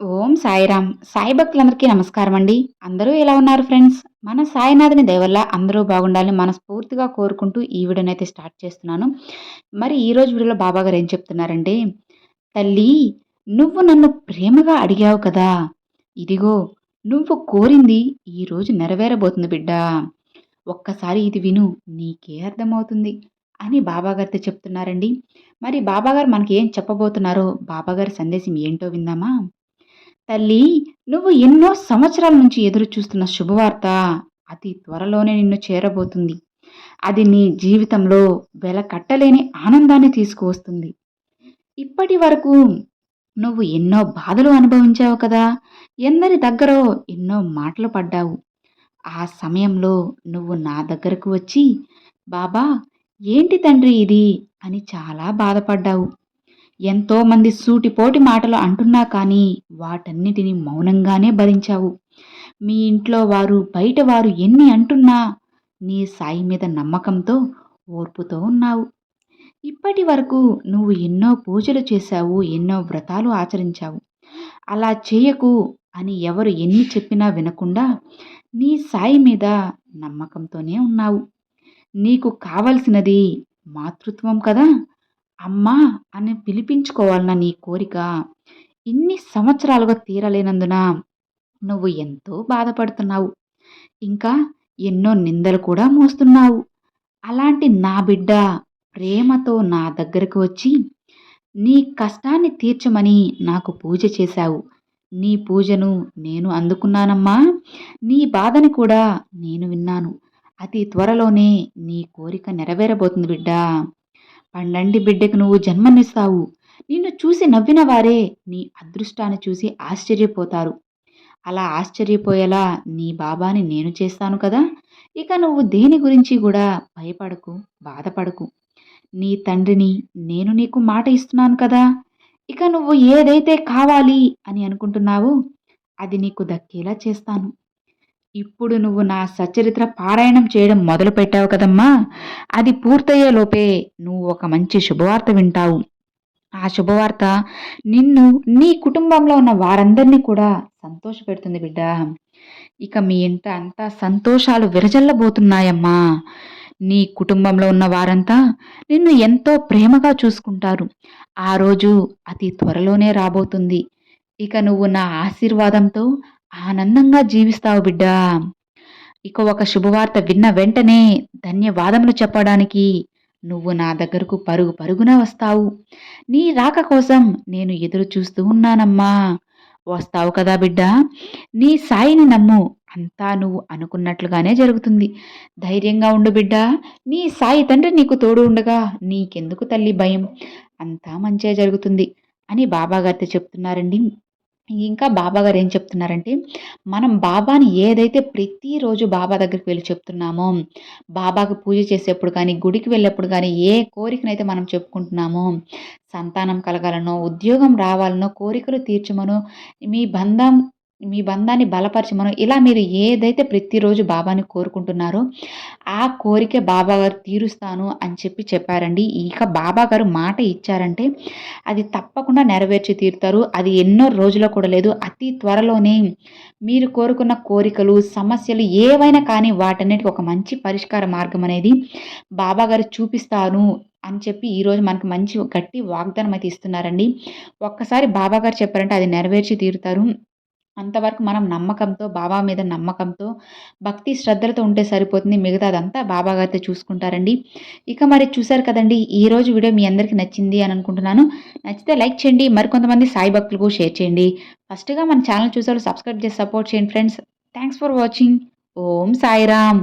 ఓం సాయిరామ్. సాయి భక్తులందరికీ నమస్కారం అండి అందరూ ఎలా ఉన్నారు ఫ్రెండ్స్? మన సాయినాథుని దయవల్ల అందరూ బాగుండాలని మనస్ఫూర్తిగా కోరుకుంటూ ఈ వీడియోని అయితే స్టార్ట్ చేస్తున్నాను. మరి ఈరోజు వీడియోలో బాబా గారు ఏం చెప్తున్నారంటే తల్లి నువ్వు నన్ను ప్రేమగా అడిగావు కదా. ఇదిగో నువ్వు కోరింది ఈరోజు నెరవేరబోతుంది బిడ్డ. ఒక్కసారి ఇది విను నీకే అర్థమవుతుంది అని బాబాగారితో చెప్తున్నారండి. మరి బాబాగారు మనకి ఏం చెప్పబోతున్నారో బాబాగారి సందేశం ఏంటో విందామా? తల్లి నువ్వు ఎన్నో సంవత్సరాల నుంచి ఎదురు చూస్తున్న శుభవార్త అతి త్వరలోనే నిన్ను చేరబోతుంది. అది నీ జీవితంలో వెల కట్టలేని ఆనందాన్ని తీసుకువస్తుంది. ఇప్పటి వరకు నువ్వు ఎన్నో బాధలు అనుభవించావు కదా? ఎందరి దగ్గరో ఎన్నో మాటలు పడ్డావు. ఆ సమయంలో నువ్వు నా దగ్గరకు వచ్చి బాబా ఏంటి తండ్రి ఇది? అని చాలా బాధపడ్డావు. ఎంతోమంది సూటిపోటి మాటలు అంటున్నా కానీ వాటన్నిటిని మౌనంగానే భరించావు. మీ ఇంట్లో వారు బయట వారు ఎన్ని అంటున్నా నీ సాయి మీద నమ్మకంతో ఓర్పుతో ఉన్నావు. ఇప్పటి వరకు నువ్వు ఎన్నో పూజలు చేశావు ఎన్నో వ్రతాలు ఆచరించావు. అలా చేయకు అని ఎవరు ఎన్ని చెప్పినా వినకుండా నీ సాయి మీద నమ్మకంతోనే ఉన్నావు. నీకు కావలసినది మాతృత్వం కదా? అమ్మా అని పిలిపించుకోవాలన్న నీ కోరిక ఇన్ని సంవత్సరాలుగా తీరలేనందున నువ్వు ఎంతో బాధపడుతున్నావు. ఇంకా ఎన్నో నిందలు కూడా మోస్తున్నావు. అలాంటి నా బిడ్డ ప్రేమతో నా దగ్గరకు వచ్చి నీ కష్టాన్ని తీర్చమని నాకు పూజ చేశావు. నీ పూజను నేను అందుకున్నానమ్మా. నీ బాధని కూడా నేను విన్నాను. అతి త్వరలోనే నీ కోరిక నెరవేరబోతుంది బిడ్డా. పండంటి బిడ్డకు నువ్వు జన్మనిస్తావు. నిన్ను చూసి నవ్విన వారే నీ అదృష్టాన్ని చూసి ఆశ్చర్యపోతారు. అలా ఆశ్చర్యపోయేలా నీ బాబాని నేను చేస్తాను కదా. ఇక నువ్వు దేని గురించి కూడా భయపడకు బాధపడకు. నీ తండ్రిని నేను నీకు మాట ఇస్తున్నాను కదా. ఇక నువ్వు ఏదైతే కావాలి అని అనుకుంటున్నావో అది నీకు దక్కేలా చేస్తాను. ఇప్పుడు నువ్వు నా సచరిత్ర పారాయణం చేయడం మొదలు పెట్టావు కదమ్మా. అది పూర్తయ్యే లోపే నువ్వు ఒక మంచి శుభవార్త వింటావు. ఆ శుభవార్త నిన్ను నీ కుటుంబంలో ఉన్న వారందరినీ కూడా సంతోషపెడుతుంది బిడ్డ. ఇక మీ ఇంట అంతా సంతోషాలు విరజల్లబోతున్నాయమ్మా. నీ కుటుంబంలో ఉన్న వారంతా నిన్ను ఎంతో ప్రేమగా చూసుకుంటారు. ఆ రోజు అతి త్వరలోనే రాబోతుంది. ఇక నువ్వు నా ఆశీర్వాదంతో ఆనందంగా జీవిస్తావు బిడ్డా. ఇక ఒక శుభవార్త విన్న వెంటనే ధన్యవాదములు చెప్పడానికి నువ్వు నా దగ్గరకు పరుగు పరుగున వస్తావు. నీ రాక కోసం నేను ఎదురు చూస్తూ ఉన్నానమ్మా. వస్తావు కదా బిడ్డా. నీ సాయిని నమ్ము. అంతా నువ్వు అనుకున్నట్లుగానే జరుగుతుంది. ధైర్యంగా ఉండు బిడ్డా. నీ సాయి తండ్రి నీకు తోడు ఉండగా నీకెందుకు తల్లి భయం? అంతా మంచిగా జరుగుతుంది అని బాబాగారితో చెప్తున్నారండి. ఇంకా బాబా గారు ఏం చెప్తున్నారంటే మనం బాబాని ఏదైతే ప్రతిరోజు బాబా దగ్గరికి వెళ్ళి చెప్తున్నామో బాబాకు పూజ చేసేప్పుడు కానీ గుడికి వెళ్ళేప్పుడు కానీ ఏ కోరికనైతే మనం చెప్పుకుంటున్నామో సంతానం కలగాలనో ఉద్యోగం రావాలనో కోరికలు తీర్చమనో మీ బంధం మీ బంధాన్ని బలపరచమను ఇలా మీరు ఏదైతే ప్రతిరోజు బాబాని కోరుకుంటున్నారో ఆ కోరిక బాబా గారు తీరుస్తాను అని చెప్పి చెప్పారండి. ఇక బాబా గారు మాట ఇచ్చారంటే అది తప్పకుండా నెరవేర్చి తీరుతారు. అది ఎన్నో రోజుల్లో కూడా లేదు. అతి త్వరలోనే మీరు కోరుకున్న కోరికలు సమస్యలు ఏవైనా కానీ వాటన్నిటికి ఒక మంచి పరిష్కార మార్గం అనేది బాబా గారు చూపిస్తాను అని చెప్పి ఈరోజు మనకు మంచి గట్టి వాగ్దానం అయితే ఇస్తున్నారండి. ఒక్కసారి బాబా గారు చెప్పారంటే అది నెరవేర్చి తీరుతారు. అంతవరకు మనం నమ్మకంతో బాబా మీద నమ్మకంతో భక్తి శ్రద్ధలతో ఉంటే సరిపోతుంది. మిగతాదంతా బాబా గారితో చూసుకుంటారండి. ఇక మరి చూశారు కదండి ఈరోజు వీడియో మీ అందరికీ నచ్చింది అని అనుకుంటున్నాను. నచ్చితే లైక్ చేయండి మరికొంతమంది సాయి భక్తులకు షేర్ చేయండి. ఫస్ట్గా మన ఛానల్ చూసారు సబ్స్క్రైబ్ చేసి సపోర్ట్ చేయండి friends. Thanks for watching. Om Sairam.